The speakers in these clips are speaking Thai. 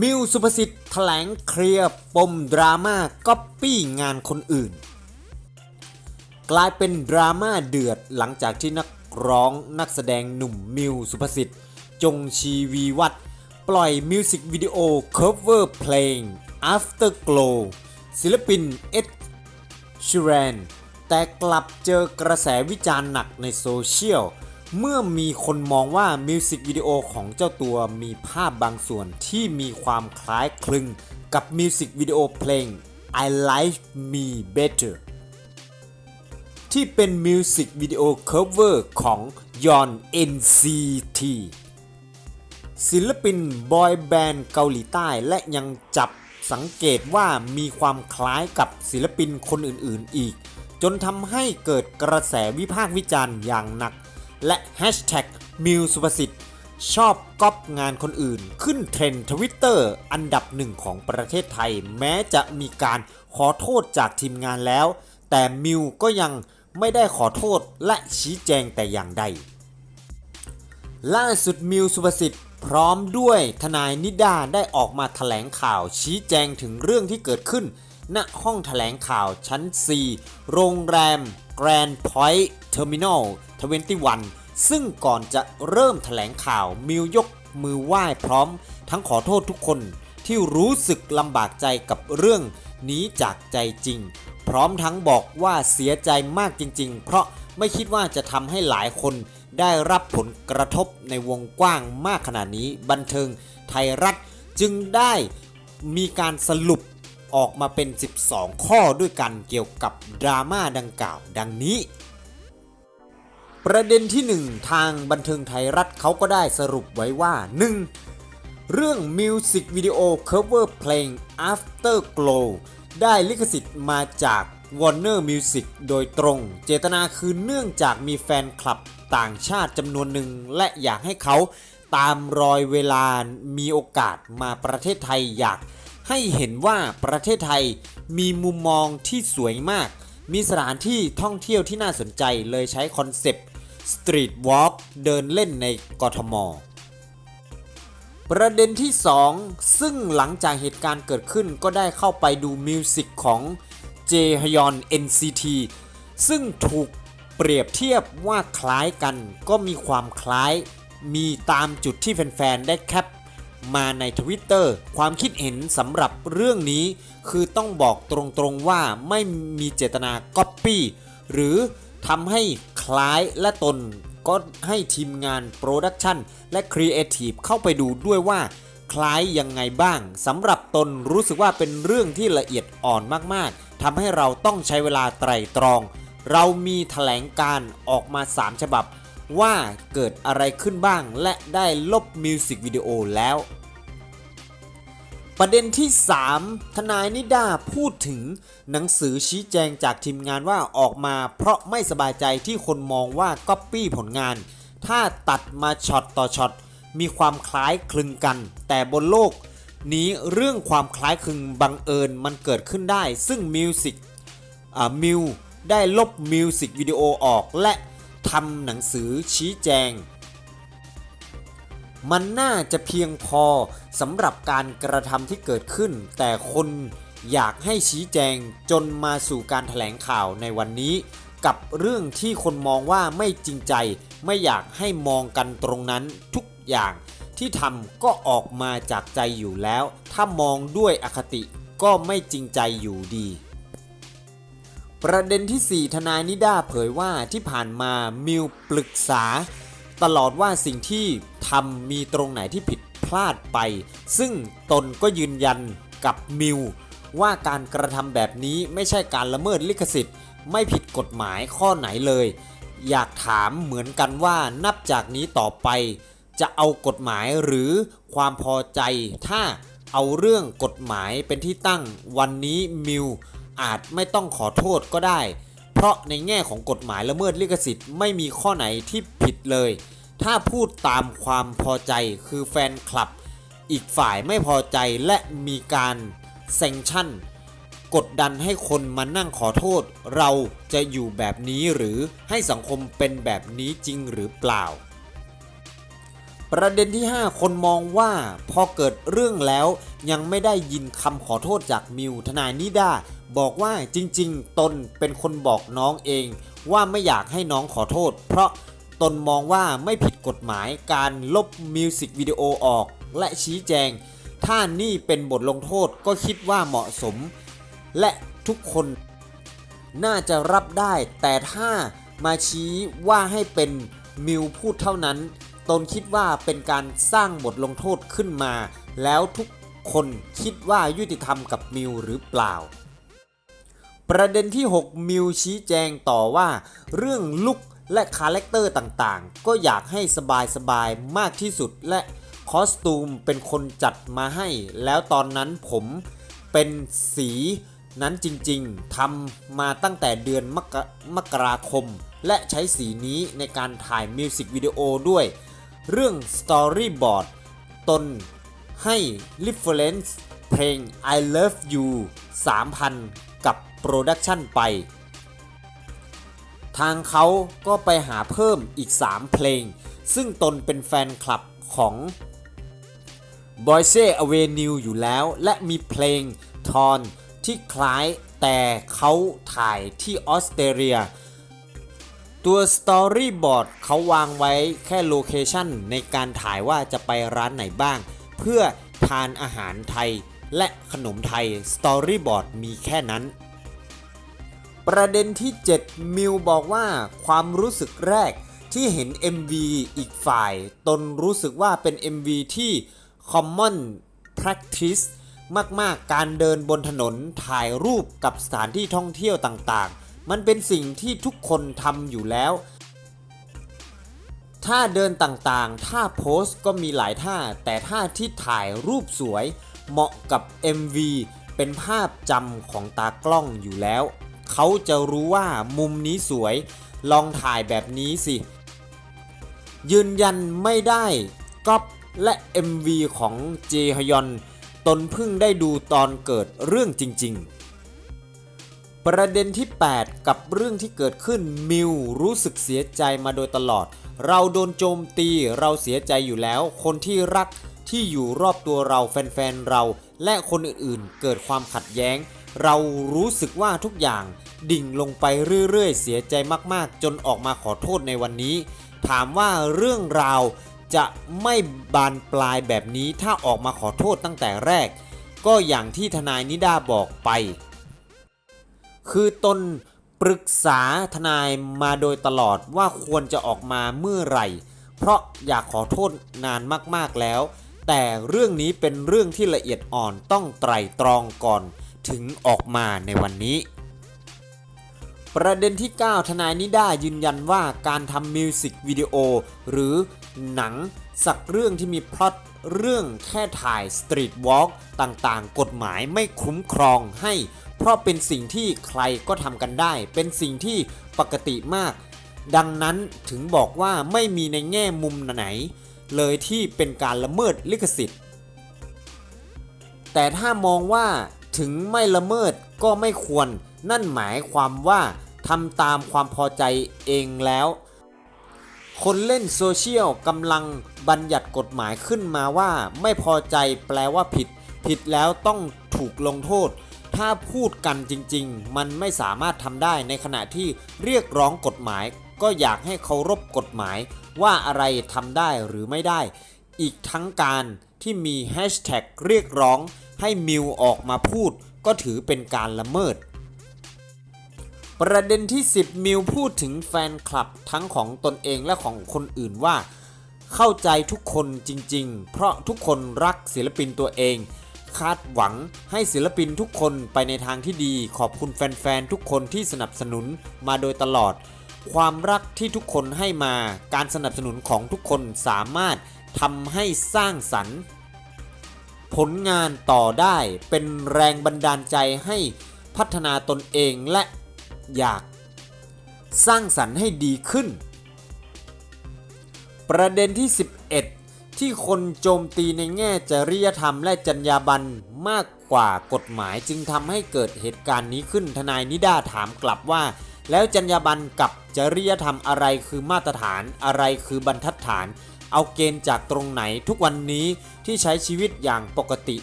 มิวสุภสิทธิ์แถลงเคลียร์ปมดราม่าก๊อปปี้งานคนอื่น กลายเป็นดราม่าเดือดหลังจากที่นักร้องนักแสดงหนุ่มมิวสุภสิทธิ์ จงชีวีวัฒน์ปล่อยมิวสิกวิดีโอ cover เพลง Afterglow ศิลปินเอ็ดชิแรนแต่กลับเจอกระแสวิจารณ์หนักในโซเชียล เมื่อมีคนมองว่ามิวสิกวิดีโอของเจ้าตัวมีภาพบางส่วนที่มีความคล้ายคลึงกับมิวสิกวิดีโอเพลง I Like Me Better ที่เป็นมิวสิกวิดีโอ cover ของ Yon NCT ศิลปินบอยแบนด์เกาหลีใต้และยังจับสังเกตว่ามีความคล้ายกับศิลปินคนอื่นๆอีก จนทำให้เกิดกระแสวิพากษ์วิจารณ์อย่างหนัก และแฮชแท็กมิวสุภสิทธิ์ชอบก๊อปงานคนอื่น ขึ้นเทรนด์ทวิตเตอร์อันดับหนึ่งของประเทศไทย แม้จะมีการขอโทษจากทีมงานแล้ว แต่มิวก็ยังไม่ได้ขอโทษและชี้แจงแต่อย่างใด ล่าสุดมิวสุภสิทธิ์พร้อมด้วยทนายนิดาได้ออกมาแถลงข่าวชี้แจงถึงเรื่องที่เกิดขึ้น ณห้องแถลงข่าวชั้น 4 โรงแรม Grand Point Terminal 21 ซึ่งก่อนจะเริ่มแถลงข่าวมิวยกมือไหว้พร้อม ทั้งขอโทษทุกคนที่รู้สึกลำบากใจกับเรื่องนี้จากใจจริง พร้อมทั้งบอกว่าเสียใจมากจริง ๆ เพราะไม่คิดว่าจะทำให้หลายคนได้รับผลกระทบในวงกว้างมากขนาดนี้ บันเทิงไทยรัฐจึงได้มีการสรุปออกมาเป็น 12 ข้อด้วยกันเกี่ยวกับดราม่าดังกล่าวดังนี้ ประเด็นที่ 1 ทางบันเทิงไทยรัฐเขาก็ได้สรุปไว้ว่า 1. เรื่องมิวสิกวิดีโอ cover เพลง Afterglow ได้ลิขสิทธิ์มาจาก Warner Music โดยตรง เจตนาคือเนื่องจากมีแฟนคลับต่างชาติจำนวนหนึ่ง และอยากให้เขาตามรอยเวลามีโอกาสมาประเทศไทยอยาก ให้เห็นว่าประเทศไทยมีมุมมองที่สวยมาก มีสถานที่ท่องเที่ยวที่น่าสนใจเลยใช้คอนเซปต์ Street Walk เดินเล่นในกทม ประเด็นที่ 2 ซึ่งหลังจากเหตุการณ์เกิดขึ้นก็ได้เข้าไปดูมิวสิกของเจฮยอน NCT ซึ่งถูกเปรียบเทียบว่าคล้ายกันก็มีความคล้าย มีตามจุดที่แฟน ๆ ได้แคปมาใน Twitter ความคิดเห็นสำหรับเรื่องนี้ คือต้องบอกตรงๆว่าไม่มีเจตนาก๊อปปี้หรือทำให้ คล้ายและตนก็ให้ทีมงานโปรดักชันและครีเอทีฟเข้าไปดูด้วยว่า คล้ายยังไงบ้างสำหรับตนรู้สึกว่าเป็นเรื่องที่ละเอียดอ่อนมากๆทำให้เราต้องใช้เวลาไตร่ตรอง เรามีแถลงการออกมา 3 ฉบับ ว่าเกิดอะไรขึ้นบ้างและได้ลบมิวสิกวิดีโอแล้ว ประเด็นที่ 3 ทนายนิดาพูดถึงหนังสือชี้แจงจากทีมงานว่าออกมา เพราะไม่สบายใจที่คนมองว่าก๊อปปี้ผลงาน ถ้าตัดมาช็อตต่อช็อตมีความคล้ายคลึงกัน แต่บนโลก นี้เรื่องความคล้ายคลึงบังเอิญมันเกิดขึ้นได้ ซึ่งมิวสิกมิวได้ลบมิวสิกวิดีโอออกและทำหนังสือชี้แจง มันน่าจะเพียงพอสำหรับการกระทำที่เกิดขึ้น แต่คนอยากให้ชี้แจงจนมาสู่การถแถลงข่าวในวันนี้ กับเรื่องที่คนมองว่าไม่จริงใจ ไม่อยากให้มองกันตรงนั้นทุกอย่างที่ทำก็ออกมาจากใจอยู่แล้ว ถ้ามองด้วยอคติก็ไม่จริงใจอยู่ดี ประเด็นที่ 4 ทนายนิด้าเผยว่าที่ผ่านมามิวปรึกษา ตลอดว่าสิ่งที่ทำมีตรงไหนที่ผิดพลาดไป ซึ่งตนก็ยืนยันกับมิวว่าการกระทำแบบนี้ไม่ใช่การละเมิดลิขสิทธิ์ ไม่ผิดกฎหมายข้อไหนเลย อยากถามเหมือนกันว่านับจากนี้ต่อไป จะเอากฎหมายหรือความพอใจ ถ้าเอาเรื่องกฎหมายเป็นที่ตั้งวันนี้มิวอาจไม่ต้องขอโทษก็ได้ เพราะในแง่ของกฎหมายละเมิดลิขสิทธิ์ไม่มีข้อไหนที่ผิดเลย ถ้าพูดตามความพอใจคือแฟนคลับ อีกฝ่ายไม่พอใจและมีการเซงชั่น กดดันให้คนมานั่งขอโทษ เราจะอยู่แบบนี้หรือให้สังคมเป็นแบบนี้จริงหรือเปล่า ประเด็นที่ 5 คนมองว่าพอเกิดเรื่องแล้วยังไม่ได้ยินคำขอโทษจากมิวทนายนิดา บอกว่าจริงๆ ตนเป็นคนบอกน้องเอง ว่าไม่อยากให้น้องขอโทษ เพราะตนมองว่าไม่ผิดกฎหมายการลบมิวสิกวิดีโอออก และชี้แจง ถ้านี่เป็นบทลงโทษก็คิดว่าเหมาะสม และทุกคนน่าจะรับได้ แต่ถ้ามาชี้ว่าให้เป็นมิวพูดเท่านั้น ตนคิดว่าเป็นการสร้างบทลงโทษขึ้นมา แล้วทุกคนคิดว่ายุติธรรมกับมิวหรือเปล่า ประเด็นที่ 6 มิวชี้แจงต่อว่า เรื่องลุกและคาแรคเตอร์ต่างๆ ก็อยากให้สบายๆ มากที่สุดและคอสตูมเป็นคนจัดมาให้ แล้วตอนนั้นผมเป็นสีนั้นจริงๆทำมาตั้งแต่เดือนมกมกราคม และใช้สีนี้ในการถ่ายมิวสิกวิดีโอด้วย เรื่อง Storyboard ตนให้ reference เพลง I Love You 3,000กับ โปรดักชันไป ทางเขาก็ไปหาเพิ่มอีก 3 เพลง ซึ่งตนเป็นแฟนคลับของ b o y s e Avenue อยู่แล้ว และมีเพลงทอนที่คล้ายแต่เขาถ่ายที่ออสเตรเลีย ตัว Storyboard เขาวางไว้แค่โลเคชันในการถ่ายว่าจะไปร้านไหนบ้าง เพื่อทานอาหารไทยและขนมไทย Storyboard มีแค่นั้น ประเด็นที่ 7 มิวบอกว่าความรู้สึกแรกที่เห็น MV อีกฝ่าย ตนรู้สึกว่าเป็น MV ที่ common practice มาก ๆ การเดินบนถนนถ่ายรูปกับสถานที่ท่องเที่ยวต่างๆ มันเป็นสิ่งที่ทุกคนทำอยู่แล้ว ท่าเดินต่างๆ ท่าโพสก็มีหลายท่า แต่ท่าที่ถ่ายรูปสวย เหมาะกับ MV เป็นภาพจำของตากล้องอยู่แล้ว เขาจะรู้ว่ามุมนี้สวย ลองถ่ายแบบนี้สิ ยืนยันไม่ได้ก๊อปและ MV ของเจฮยอน ตนเพิ่งได้ดูตอนเกิดเรื่องจริง ๆ ประเด็นที่ 8 กับเรื่องที่เกิดขึ้นมิวรู้สึกเสียใจมาโดยตลอด เราโดนโจมตีเราเสียใจอยู่แล้ว คนที่รักที่อยู่รอบตัวเราแฟน ๆ เรา และคนอื่น ๆ เกิดความขัดแย้ง เรารู้สึกว่าทุกอย่างดิ่งลงไปเรื่อยๆ เสียใจมากๆ จนออกมาขอโทษในวันนี้ ถามว่าเรื่องราวจะไม่บานปลายแบบนี้ถ้าออกมาขอโทษตั้งแต่แรก ก็อย่างที่ทนายนิดาบอกไป คือตนปรึกษาทนายมาโดยตลอดว่าควรจะออกมาเมื่อไหร่ เพราะอยากขอโทษนานมากๆแล้ว แต่เรื่องนี้เป็นเรื่องที่ละเอียดอ่อนต้องไตร่ตรองก่อน ถึงออกมาในวันนี้ ประเด็นที่ 9 ทนายนิด้ายืนยันว่าการทำมิวสิกวิดีโอหรือหนังสักเรื่องที่มีพล็อตเรื่องแค่ถ่ายสตรีทวอล์กต่างๆ กฎหมายไม่คุ้มครองให้ เพราะเป็นสิ่งที่ใครก็ทำกันได้ เป็นสิ่งที่ปกติมาก ดังนั้นถึงบอกว่าไม่มีในแง่มุมไหน เลยที่เป็นการละเมิดลิขสิทธิ์ แต่ถ้ามองว่า ถึงไม่ละเมิดก็ไม่ควร นั่นหมายความว่าทำตามความพอใจเองแล้ว คนเล่นโซเชียลกำลังบัญญัติกฎหมายขึ้นมาว่า ไม่พอใจแปลว่าผิด ผิดแล้วต้องถูกลงโทษ ถ้าพูดกันจริง ๆ มันไม่สามารถทำได้ในขณะที่เรียกร้องกฎหมาย ก็อยากให้เคารพกฎหมาย ว่าอะไรทำได้หรือไม่ได้ อีกทั้งการที่มีแฮชแท็กเรียกร้อง ให้มิวออกมาพูดก็ถือเป็นการละเมิด ประเด็นที่ 10 มิวพูดถึงแฟนคลับทั้งของตนเองและของคนอื่นว่า เข้าใจทุกคนจริง ๆ เพราะทุกคนรักศิลปินตัวเอง คาดหวังให้ศิลปินทุกคนไปในทางที่ดี ขอบคุณแฟน ๆ ทุกคนที่สนับสนุนมาโดยตลอด ความรักที่ทุกคนให้มา การสนับสนุนของทุกคนสามารถทำให้สร้างสรรค์ ผลงานต่อได้เป็นแรงบันดาลใจให้พัฒนาตนเองและอยากสร้างสรรค์ให้ดีขึ้น ประเด็นที่ 11 ที่คนโจมตีในแง่จริยธรรมและจรรยาบรรณมากกว่ากฎหมายจึงทำให้เกิดเหตุการณ์นี้ขึ้นทนายนิด้าถามกลับว่า แล้วจรรยาบรรณกับจริยธรรมอะไรคือมาตรฐานอะไรคือบรรทัดฐาน เอาเกณฑ์จากตรงไหนทุกวันนี้ที่ใช้ชีวิตอย่างปกติ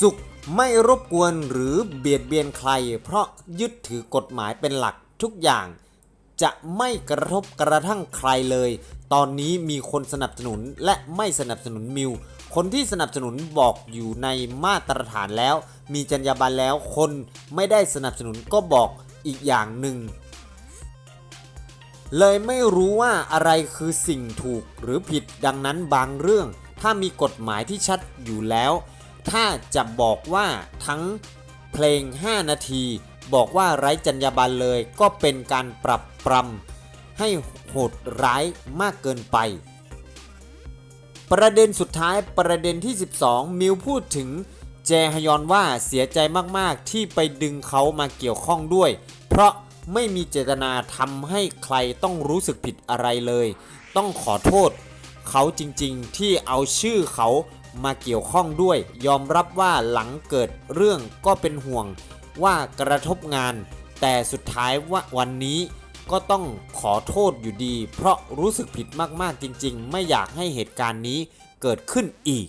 สุขไม่รบกวนหรือเบียดเบียนใคร เพราะยึดถือกฎหมายเป็นหลักทุกอย่าง จะไม่กระทบกระทั่งใครเลย ตอนนี้มีคนสนับสนุนและไม่สนับสนุนมิว คนที่สนับสนุนบอกอยู่ในมาตรฐานแล้ว มีจรรยาบรรณแล้วคนไม่ได้สนับสนุนก็บอกอีกอย่างหนึ่ง เลยไม่รู้ว่าอะไรคือสิ่งถูกหรือผิดดังนั้นบางเรื่อง ถ้ามีกฎหมายที่ชัดอยู่แล้ว ถ้าจะบอกว่าทั้งเพลง 5 นาที บอกว่าไร้จรรยาบรรณเลยก็เป็นการปรับปรำให้โหดร้ายมากเกินไป ประเด็นสุดท้ายประเด็นที่ 12 มิวพูดถึงแจฮยอนว่าเสียใจมากๆที่ไปดึงเขามาเกี่ยวข้องด้วย เพราะ ไม่มีเจตนาทำให้ใครต้องรู้สึกผิดอะไรเลย ต้องขอโทษ เขาจริงๆ ที่เอาชื่อเขามาเกี่ยวข้องด้วย ยอมรับว่าหลังเกิดเรื่องก็เป็นห่วงว่ากระทบงาน แต่สุดท้ายว่าวันนี้ก็ต้องขอโทษอยู่ดี เพราะรู้สึกผิดมากๆจริง ๆ ไม่อยากให้เหตุการณ์นี้เกิดขึ้นอีก